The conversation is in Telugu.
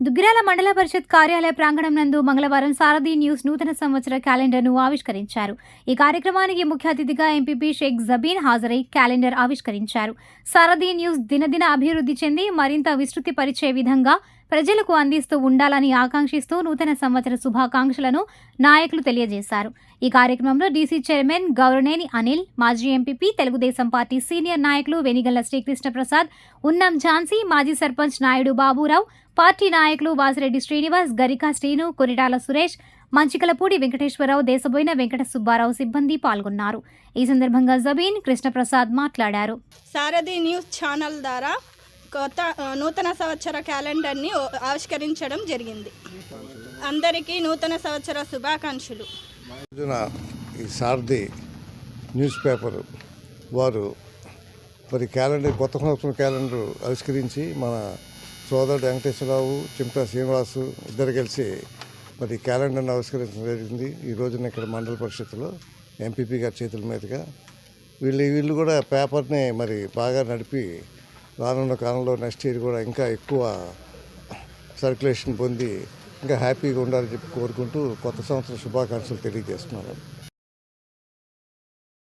దుగ్గిరాల మండల పరిషత్ కార్యాలయ ప్రాంగణం నందు మంగళవారం సారథి న్యూస్ నూతన సంవత్సర క్యాలెండర్ను ఆవిష్కరించారు. ఈ కార్యక్రమానికి ముఖ్య అతిథిగా ఎంపీపీ షేక్ జబీన్ హాజరై క్యాలెండర్ ఆవిష్కరించారు. సారథి న్యూస్ దినదిన అభివృద్ధి చెంది మరింత విస్తృతి పరిచే విధంగా ప్రజలకు అందిస్తూ ఉండాలని ఆకాంక్షిస్తూ నూతన సంవత్సర శుభాకాంక్షలను నాయకులు తెలియజేశారు. ఈ కార్యక్రమంలో డీసీ చైర్మన్ గౌరనేని అనిల్ మాజీ ఎంపీపీ తెలుగుదేశం పార్టీ సీనియర్ నాయకులు వెనిగల్ల శ్రీకృష్ణ ప్రసాద్ ఉన్నం ఝాన్సీ మాజీ సర్పంచ్ నాయుడు బాబురావు పార్టీ నాయకులు వాసిరెడ్డి శ్రీనివాస్ గరికా శ్రీను కొరిటాల సురేష్ మంచికలపూడి వెంకటేశ్వరరావు దేశబోయిన వెంకట సుబ్బారావు సిబ్బంది పాల్గొన్నారు. ఈ సందర్భంగా జబీన్ కృష్ణప్రసాద్ మాట్లాడారు. సారథి న్యూస్ ఛానల్ ద్వారా కొత్త నూతన సంవత్సర క్యాలెండర్ని ఆవిష్కరించడం జరిగింది. అందరికీ నూతన సంవత్సర శుభాకాంక్షలు. ఈ సారథి న్యూస్ పేపర్ వారు మరి క్యాలెండర్ కొత్త సంవత్సరం క్యాలెండర్ ఆవిష్కరించి మన సోదరుడు వెంకటేశ్వరరావు చిమ్టా శ్రీనివాసు ఇద్దరు కలిసి మరి క్యాలెండర్ని ఆవిష్కరించడం జరిగింది. ఈ రోజున ఇక్కడ మండల పరిషత్తులో ఎంపీపీ గారి చేతుల మీదుగా వీళ్ళు వీళ్ళు కూడా పేపర్ని మరి బాగా నడిపి రానున్న కాలంలో నెక్స్ట్ ఇయర్ కూడా ఇంకా ఎక్కువ సర్క్యులేషన్ పొంది ఇంకా హ్యాపీగా ఉండాలని చెప్పి కోరుకుంటూ కొత్త సంవత్సర శుభాకాంక్షలు తెలియజేస్తున్నారు